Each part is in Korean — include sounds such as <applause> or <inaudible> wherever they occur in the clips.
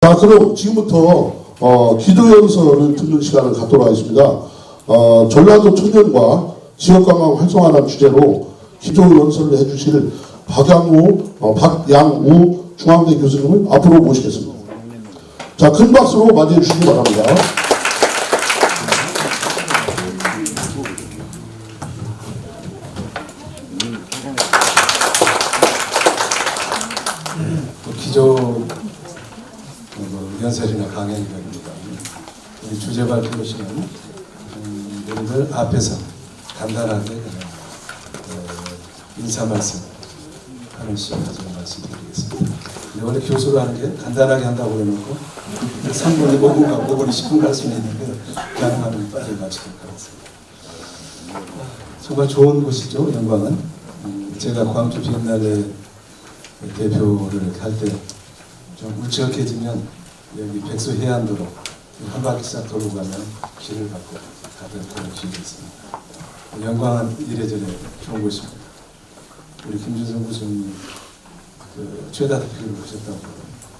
자, 그럼 지금부터 어, 기도 연설을 듣는 시간을 갖도록 하겠습니다. 어, 전라도 청년과 지역관광 활성화라는 주제로 기도 연설을 해주실 박양우, 어, 박양우 중앙대 교수님을 앞으로 모시겠습니다. 자, 큰 박수로 맞이해 주시기 바랍니다. 뭐 연설이나 강연이라기보다 우리 주제 발표하시는 음, 분들 앞에서 간단하게 어, 인사 말씀 시간 가지고 말씀드리겠습니다. 원래 교수가 하는 게 간단하게 한다고 해놓고 3분이 5분 가고 5분이 10분 갈 수는 있는데 그냥 하면 빨리 마치도록 하겠습니다. 정말 좋은 곳이죠, 영광은. 음, 제가 광주 비엔날레 대표를 할 때 좀 울적해지면 여기 백수 해안도로 한 바퀴 싹 돌고 가면 길을 갖고 가던 그런 기억이 있습니다. 영광은 이래저래 좋은 곳입니다. 우리 김준성 교수님 그 최다 대표를 보셨다고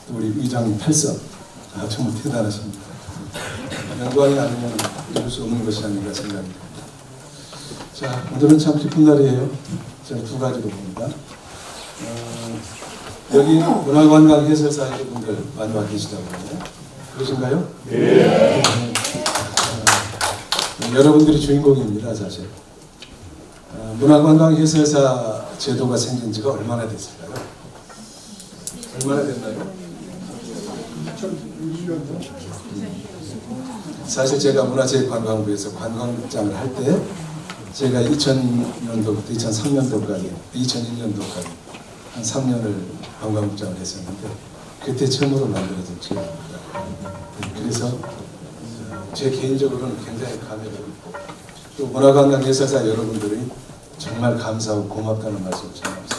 또 우리 의장님 팔선 아 정말 대단하십니다. 영광이 아니면 이룰 수 없는 것이 아닌가 생각이 듭니다. 자 오늘은 참 기쁜 날이에요. 저는 두 가지로 봅니다. 어, 여기 문화관광 해설사 여러분들 많이 와 계시다고 그러네요. 그러신가요? 네. 어, 여러분들이 주인공입니다, 사실. 어, 문화관광 해설사 제도가 생긴 지가 얼마나 됐을까요? 얼마나 됐나요? 사실 제가 문화재관광부에서 관광국장을 할 때 제가 2000년도부터 2003년도까지 2001년도까지 한 3년을 관광국장을 했었는데 그때 처음으로 만들어진 지역입니다. 그래서 어, 제 개인적으로는 굉장히 감회가 깊고 또 문화관광 해설사 여러분들이 정말 감사하고 고맙다는 말씀 전합니다.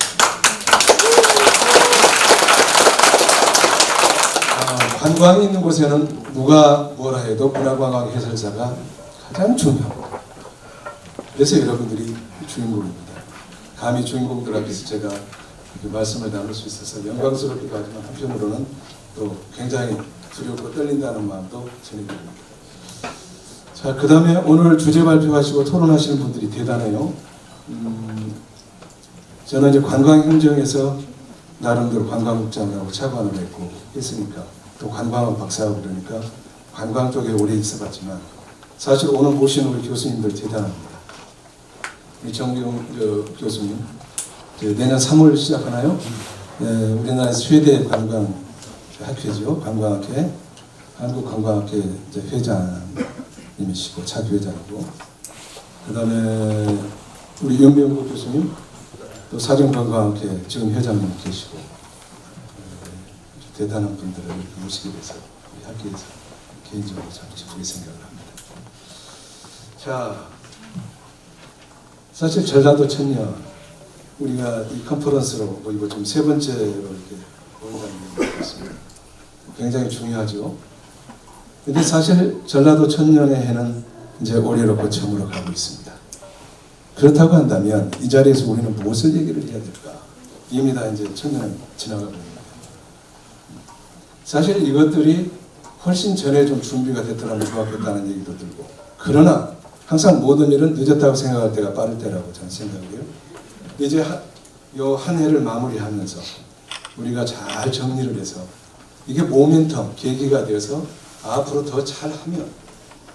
아, 관광이 있는 곳에는 누가 뭐라 해도 문화관광 해설사가 가장 중요하고 그래서 여러분들이 주인공입니다. 감히 주인공들 앞에서 제가 말씀을 나눌 수 있어서 영광스럽기도 하지만 한편으로는 또 굉장히 두렵고 떨린다는 마음도 전해 듭니다. 자, 그 다음에 오늘 주제 발표하시고 토론하시는 분들이 대단해요. 음, 저는 이제 관광행정에서 나름대로 관광국장하고 차관을 했고 했으니까 또 관광학 박사하고 그러니까 관광 쪽에 오래 있어봤지만 사실 오늘 보시는 우리 교수님들 대단합니다. 이정경 저, 교수님 내년 3월 시작하나요? 네, 우리나라 최대 관광 학회죠. 관광학회 한국관광학회 회장님이시고 차기 회장이고 그 다음에 우리 연명국 교수님 또 사정관광학회 지금 회장님 계시고 네, 대단한 분들을 모시게 돼서 우리 학교에서 개인적으로 참 기쁘게 생각을 합니다. 자, 사실 전라도 천년 우리가 이 컨퍼런스로 뭐 이거 좀 세 번째로 이렇게 모인다는 게 있습니다. 굉장히 중요하죠. 근데 사실 전라도 천년의 해는 이제 올해로 처음으로 가고 있습니다. 그렇다고 한다면 이 자리에서 우리는 무엇을 얘기를 해야 될까? 이미 다 이제 천년 지나가고 있는데 사실 이것들이 훨씬 전에 좀 준비가 됐더라면 좋았겠다는 얘기도 들고 그러나 항상 모든 일은 늦었다고 생각할 때가 빠를 때라고 저는 생각해요. 이제 한 해를 마무리하면서 우리가 잘 정리를 해서 이게 모멘텀, 계기가 되어서 앞으로 더 잘하면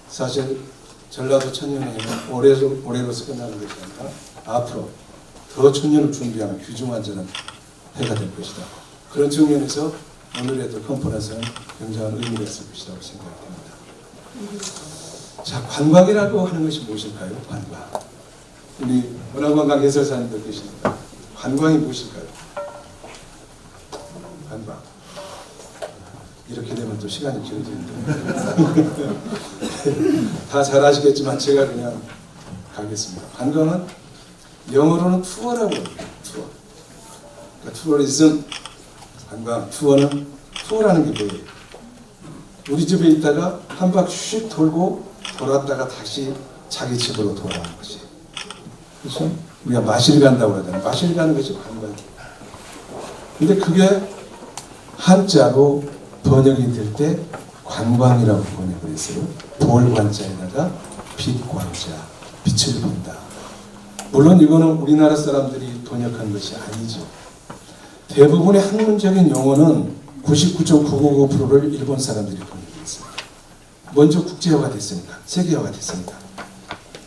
사실 전라도 천년회는 올해로, 올해로서 끝나는 것이 아니라 앞으로 더 천년을 준비하는 귀중한 저는 해가 될 것이다. 그런 측면에서 오늘의 또 컨퍼런스는 굉장한 의미가 있을 것이라고 생각됩니다. 자, 관광이라고 하는 것이 무엇일까요? 관광. 우리 문화관광 해설사님들 계십니다. 관광이 무엇일까요? 관광. 이렇게 되면 또 시간이 길어지는데. <laughs> 다 잘 아시겠지만 제가 그냥 가겠습니다. 관광은 영어로는 투어라고 합니다. 투어. 그러니까 투어리즘, 관광, 투어는 투어라는 게 뭐예요? 우리 집에 있다가 한 바퀴 씩 돌고 돌았다가 다시 자기 집으로 돌아오는 것이. 그렇죠? 우리가 마실 간다고 그러잖아요. 마실 가는 것이 관광이에요. 근데 그게 한자로 번역이 될 때 관광이라고 번역을 했어요. 돌관자에다가 빛관자, 빛을 본다. 물론 이거는 우리나라 사람들이 번역한 것이 아니죠. 대부분의 학문적인 용어는 99.999%를 일본 사람들이 번역했습니다. 먼저 국제화가 됐으니까, 세계화가 됐으니까.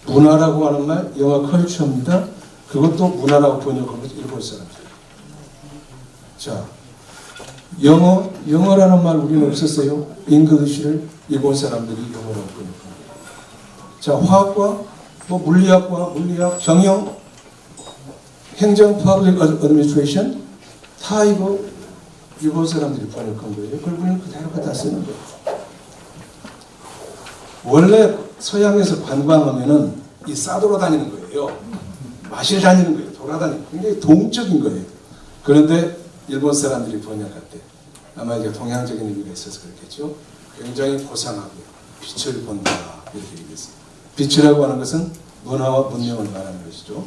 문화라고 하는 말, 영어 컬처입니다. 그것도 문화라고 것이 일본 사람들. 자, 영어, 영어라는 말 우리는 없었어요. 잉글리시를 일본 사람들이 영어라고 거예요. 자, 화학과, 뭐 물리학과, 물리학, 경영, 행정, public administration 다 이거 일본 사람들이 번역한 거예요. 그걸 그대로 갖다 쓰는 거예요. 원래 서양에서 관광하면은 이 싸돌아다니는 거예요. 마실 다니는 거예요. 돌아다니는. 굉장히 동적인 거예요. 그런데 일본 사람들이 번역할 때 아마 이게 동양적인 의미가 있어서 그렇겠죠. 굉장히 고상하고 빛을 본다 이렇게 얘기했어요. 빛이라고 하는 것은 문화와 문명을 말하는 것이죠.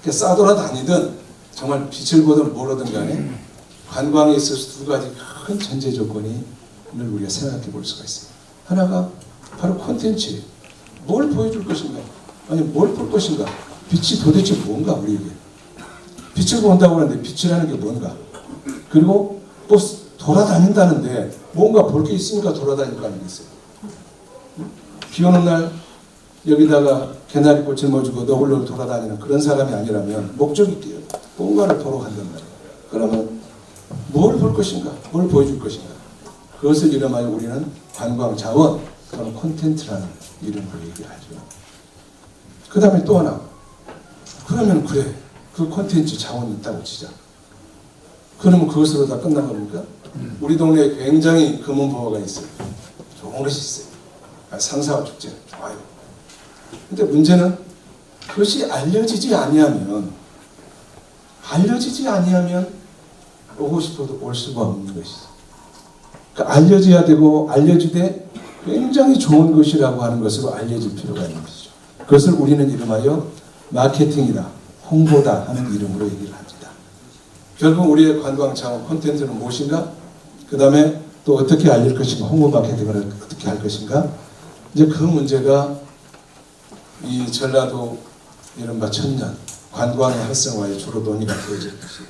그러니까 싸돌아다니든 정말 빛을 보든 모르든 간에 관광에 있어서 두 가지 큰 전제 조건이 늘 우리가 생각해 볼 수가 있어요. 하나가 바로 콘텐츠. 뭘 보여줄 것인가? 아니, 뭘 볼 것인가? 빛이 도대체 뭔가, 우리에게. 빛을 본다고 하는데 빛이라는 게 뭔가? 그리고 또 돌아다닌다는데 뭔가 볼 게 있으니까 돌아다닐 거 아니겠어요? 비 오는 날 여기다가 개나리 꽃을 모주고 너굴너굴 돌아다니는 그런 사람이 아니라면 목적이 있대요. 뭔가를 보러 간단 말이에요. 그러면 뭘 볼 것인가? 뭘 보여줄 것인가? 그것을 이름하여 우리는 관광 자원 또는 콘텐츠라는 이름으로 얘기를 하죠. 그 다음에 또 하나. 그러면 그래. 그 콘텐츠 자원이 있다고 치자. 그러면 그것으로 다 끝난 겁니까? 우리 동네에 굉장히 금은보화가 있어요. 좋은 것이 있어요. 아, 상사와 축제 좋아요. 근데 문제는 그것이 알려지지 아니하면 알려지지 아니하면 오고 싶어도 올 수가 없는 것이죠. 그러니까 알려져야 되고 알려주되 굉장히 좋은 것이라고 하는 것으로 알려질 필요가 있는 것이죠. 그것을 우리는 이름하여 마케팅이다, 홍보다 하는 이름으로 얘기를 합니다. 결국 우리의 관광 창업 콘텐츠는 무엇인가? 그 다음에 또 어떻게 알릴 것인가? 홍보 마케팅을 어떻게 할 것인가? 이제 그 문제가 이 전라도 이른바 천년 관광의 활성화에 주로 논의가 되어질 것이에요.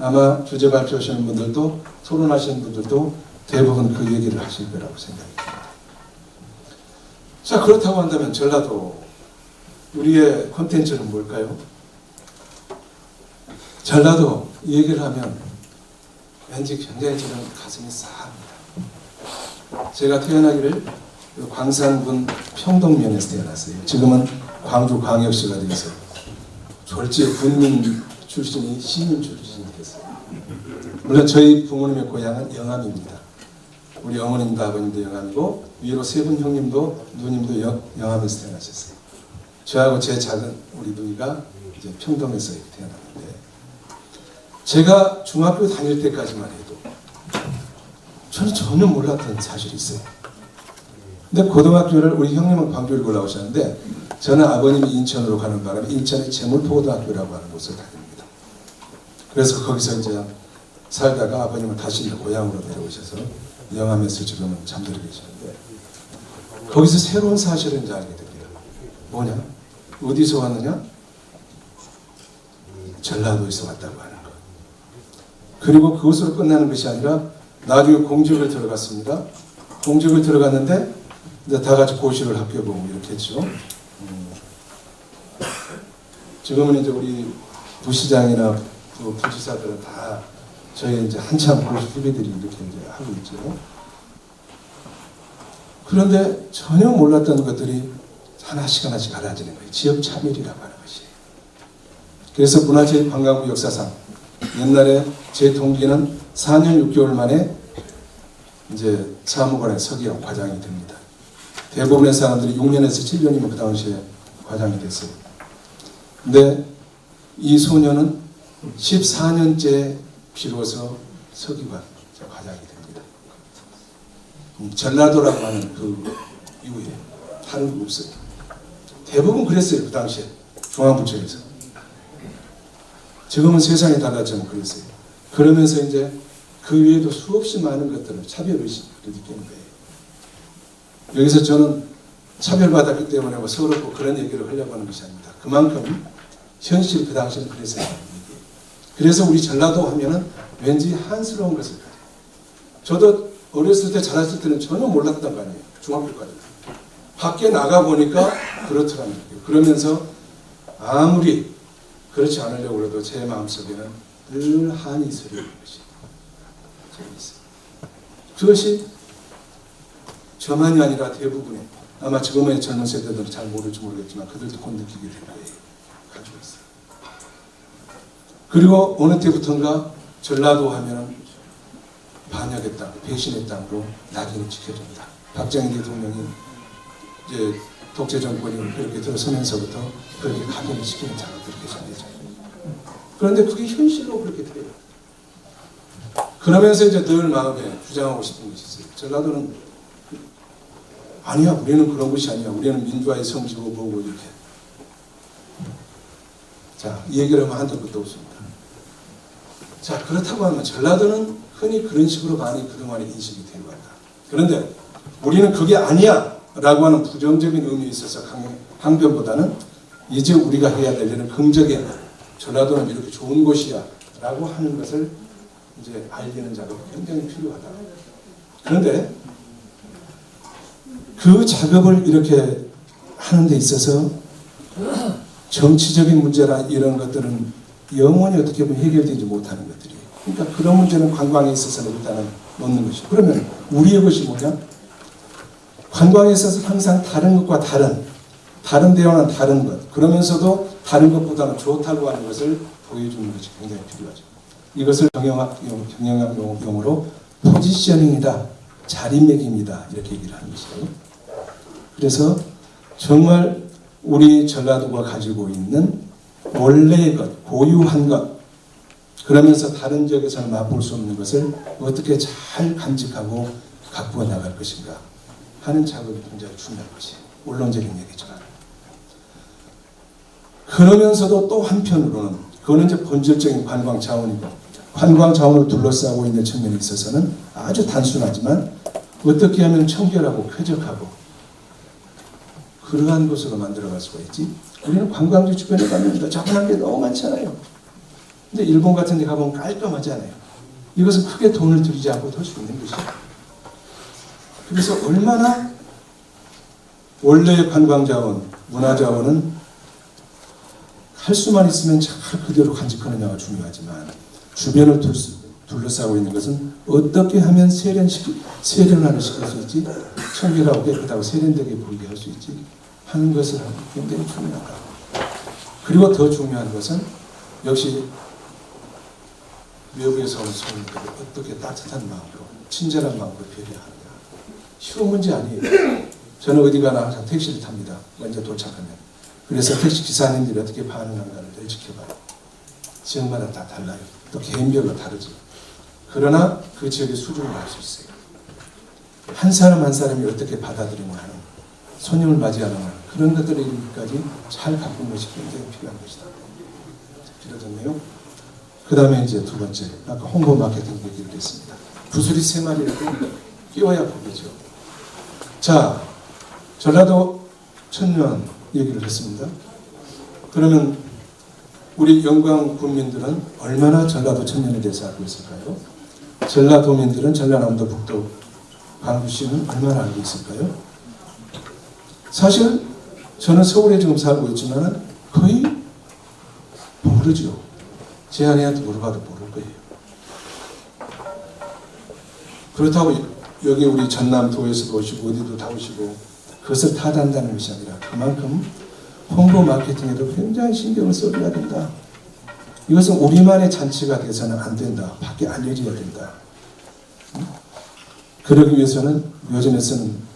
아마 주제 발표하시는 분들도 토론하시는 분들도 대부분 그 얘기를 하실 거라고 생각합니다. 자 그렇다고 한다면 전라도 우리의 콘텐츠는 뭘까요? 전라도 이 얘기를 하면 왠지 굉장히 저는 가슴이 싸합니다. 제가 태어나기를 그 광산군 평동면에서 태어났어요. 지금은 광주 광역시가 되어서 졸지에 군민 출신이 시민 출신이 됐어요. 물론 저희 부모님의 고향은 영암입니다. 우리 어머님도 아버님도 영암이고 위로 세 분 형님도 누님도 영, 영암에서 태어나셨어요. 저하고 제 작은 우리 누이가 이제 평동에서 태어났는데 제가 중학교 다닐 때까지만 해도 저는 전혀 몰랐던 사실이 있어요. 근데 고등학교를 우리 형님은 광주를 올라오셨는데 저는 아버님이 인천으로 가는 바람에 인천의 재물포고등학교라고 하는 곳을 다닙니다. 그래서 거기서 이제 살다가 아버님은 다시 고향으로 내려오셔서 영암에서 지금은 잠들어 계시는데 거기서 새로운 사실을 이제 알게 됩니다. 뭐냐? 어디서 왔느냐? 전라도에서 왔다고 하는 것. 그리고 그것으로 끝나는 것이 아니라 나중에 공직을 들어갔습니다. 공직을 들어갔는데 이제 다 같이 고시를 합격하고 이렇게 했죠. 음. 지금은 이제 우리 부시장이나 또 부지사들은 다 저희 이제 한참 고시 후배들이 이렇게 이제 하고 있죠. 그런데 전혀 몰랐던 것들이 하나씩 하나씩 알아지는 거예요. 지역 차별이라고 하는 것이. 그래서 문화재 관광부 역사상 옛날에 제 동기는 4년 6개월 만에 이제 사무관에 서기하고 과장이 됩니다. 대부분의 사람들이 6년에서 7년이면 그 당시에 과장이 됐어요. 근데 이 소녀는 14년째 비로소 서기관 과장이 됩니다. 음, 전라도라고 하는 그 이후에 다른 거 없어요. 대부분 그랬어요 그 당시에 중앙부처에서. 지금은 세상이 달라지면 그랬어요. 그러면서 이제 그 외에도 수없이 많은 것들을 차별의식을 느끼는 거예요. 여기서 저는 차별받았기 때문에 뭐 서럽고 그런 얘기를 하려고 하는 것이 아닙니다. 그만큼 현실 그 당시는 그랬어요. 그래서 우리 전라도 하면은 왠지 한스러운 것을 가져요. 저도 어렸을 때 자랐을 때는 전혀 몰랐단 말이에요. 중학교까지. 밖에 나가 보니까 그렇더라는 거예요. 그러면서 아무리 그렇지 않으려고 해도 제 마음속에는 늘 한이 서리는 것이. 그것이 저만이 아니라 대부분의 아마 지금의 젊은 세대들은 잘 모를지 모르겠지만 그들도 곧 느끼게 될 거예요. 가지고 있어요. 그리고 어느 때부턴가 전라도 하면은 반역의 땅, 배신의 땅으로 낙인이 찍혀집니다. 박정희 대통령이 이제 독재 정권이 그렇게 들어서면서부터 그렇게 각인을 시키는 작업들이 계속되죠. 그런데 그게 현실로 그렇게 돼요. 그러면서 이제 늘 마음에 주장하고 싶은 것이 있어요. 전라도는 아니야, 우리는 그런 것이 아니야. 우리는 민주화의 성지고 뭐고 이렇게. 자, 이 얘기를 하면 한도 끝도 없습니다. 자, 그렇다고 하면 전라도는 흔히 그런 식으로 많이 그동안에 인식이 되어 왔다. 그런데 우리는 그게 아니야 라고 하는 부정적인 의미에 있어서 강, 항변보다는 이제 우리가 해야 될 일은 긍정의 전라도는 이렇게 좋은 곳이야 라고 하는 것을 이제 알리는 작업이 굉장히 필요하다. 그런데 그 작업을 이렇게 하는 데 있어서 정치적인 문제나 이런 것들은 영원히 어떻게 보면 해결되지 못하는 것들이에요. 그러니까 그런 문제는 관광에 있어서는 일단은 놓는 것이. 그러면 우리의 것이 뭐냐? 관광에 있어서 항상 다른 것과 다른, 다른 대화는 다른 것. 그러면서도 다른 것보다는 좋다고 하는 것을 보여주는 것이 굉장히 필요하죠. 이것을 경영학, 용- 경영학 용- 용어로 포지셔닝이다, 자리매김이다 이렇게 얘기를 하는 것이에요. 그래서 정말 우리 전라도가 가지고 있는 원래의 것, 고유한 것, 그러면서 다른 지역에서는 맛볼 수 없는 것을 어떻게 잘 간직하고 갖고 나갈 것인가 하는 작업이 굉장히 중요한 것이에요. 원론적인 얘기지만. 그러면서도 또 한편으로는 그거는 이제 본질적인 관광 자원이고 관광 자원을 둘러싸고 있는 측면에 있어서는 아주 단순하지만 어떻게 하면 청결하고 쾌적하고 그러한 곳으로 만들어갈 수가 있지. 우리는 관광지 주변에 가면 자그마한 게 너무 많잖아요. 근데 일본 같은 데 가보면 깔끔하잖아요. 이것은 크게 돈을 들이지 않고 할 수 있는 것이죠. 그래서 얼마나 원래의 관광자원, 문화자원은 할 수만 있으면 잘 그대로 간직하느냐가 중요하지만 주변을 둘러싸고 있는 것은 어떻게 하면 세련시키, 세련화를 시킬 수 있지 청결하고 깨끗하고 세련되게 보이게 할 수 있지 하는 것을 굉장히 중요하다. 그리고 더 중요한 것은 역시 외국에서 온 손님들을 어떻게 따뜻한 마음으로 친절한 마음으로 배려하느냐 쉬운 문제 아니에요. <clears throat> 저는 어디 가나 항상 택시를 탑니다. 먼저 도착하면. 그래서 택시 기사님들이 어떻게 반응하는가를 늘 지켜봐요. 지역마다 다 달라요. 또 개인별로 다르죠. 그러나 그 지역의 수준을 알 수 있어요. 한 사람 한 사람이 어떻게 받아들이냐 하는 손님을 맞이하는 그런 것들까지 잘 가꾼 것이 굉장히 필요한 것이다. 필요하잖아요. 그 다음에 이제 두 번째, 아까 홍보 마케팅 얘기를 했습니다. 구슬이 세 마리를 끼워야 보겠죠. 자, 전라도 천년 얘기를 했습니다. 그러면 우리 영광 국민들은 얼마나 전라도 천년에 대해서 알고 있을까요? 전라도민들은 전라남도 북도 광주시는 얼마나 알고 있을까요? 사실 저는 서울에 지금 살고 있지만 거의 모르죠. 제 아내한테 물어봐도 모를 거예요. 그렇다고 여기 우리 전남도에서도 오시고 어디도 다 오시고 그것을 타단다는 것이 아니라 그만큼 홍보 마케팅에도 굉장히 신경을 써줘야 된다. 이것은 우리만의 잔치가 돼서는 안 된다. 밖에 알려져야 된다. 그러기 위해서는 요즘에서는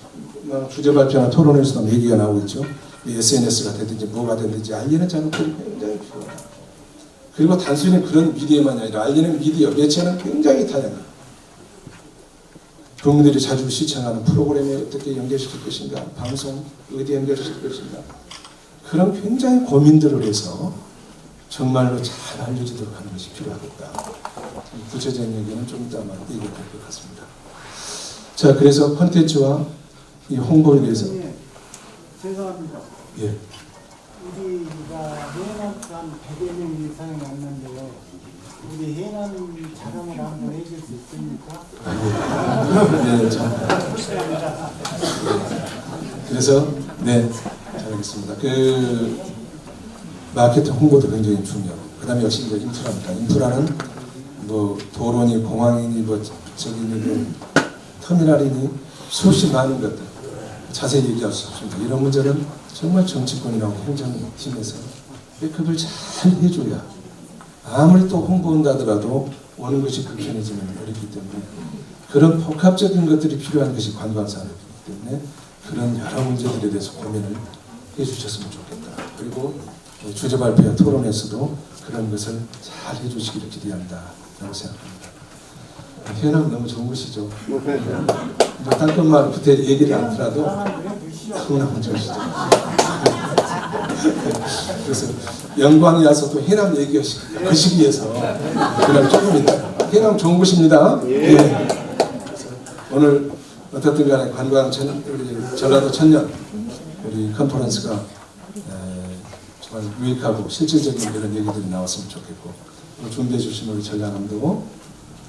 뭐 주제 발표나 토론에서도 얘기가 나오고 있죠. SNS가 되든지 뭐가 되든지 알리는 작업들이 굉장히 필요하다. 그리고 단순히 그런 미디어만이 아니라 알리는 미디어, 매체는 굉장히 다양해요. 국민들이 자주 시청하는 프로그램에 어떻게 연결시킬 것인가, 방송 어디 연결시킬 것인가, 그런 굉장히 고민들을 해서 정말로 잘 알려지도록 하는 것이 필요하겠다. 구체적인 얘기는 좀 이따 아마 얘기가 될것 같습니다. 자, 그래서 콘텐츠와 이 홍보를 위해서 예, 죄송합니다. 예, 우리가 해남간 100여 명 이상이 왔는데 우리 해남 자랑을 한번 해줄 수 있습니까? 네, 참. 그래서 네, 잘하겠습니다. 그 마케팅 홍보도 굉장히 중요하고 그다음에 역시 이제 인프라입니다. 인프라는 뭐 도로니 공항이니 뭐 저기니 뭐 터미널이니 수없이 많은 것들 자세히 얘기할 수 없습니다. 이런 문제는 정말 정치권이라고 행정팀에서 백업을 잘 해줘야 아무리 또 홍보한다 하더라도 오는 것이 불편해지면 어렵기 때문에 그런 복합적인 것들이 필요한 것이 관광 산업이기 때문에 그런 여러 문제들에 대해서 고민을 해주셨으면 좋겠다. 그리고 주제 발표와 토론에서도 그런 것을 잘 해주시기를 기대한다 라고 생각합니다. 현황 너무 좋은 것이죠. 뭐 땅끝만 부터 얘기를 않더라도 너무나 좋으시죠. 그래서 와서 또 해남 얘기하시기 위해서 그냥 조금 있다. 해남 좋은 곳입니다. 예. 그래서 오늘 어떻든 간에 관광 천, 우리 전라도 천년 우리 컨퍼런스가 에, 정말 유익하고 실질적인 그런 얘기들이 나왔으면 좋겠고 또 준비해 주신 우리 전라남도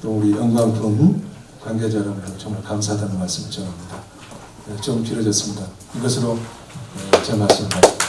또 우리 영광군 관계자 여러분들 정말 감사하다는 말씀 전합니다. 네, 좀 길어졌습니다. 이것으로 에, 제 말씀 마치겠습니다.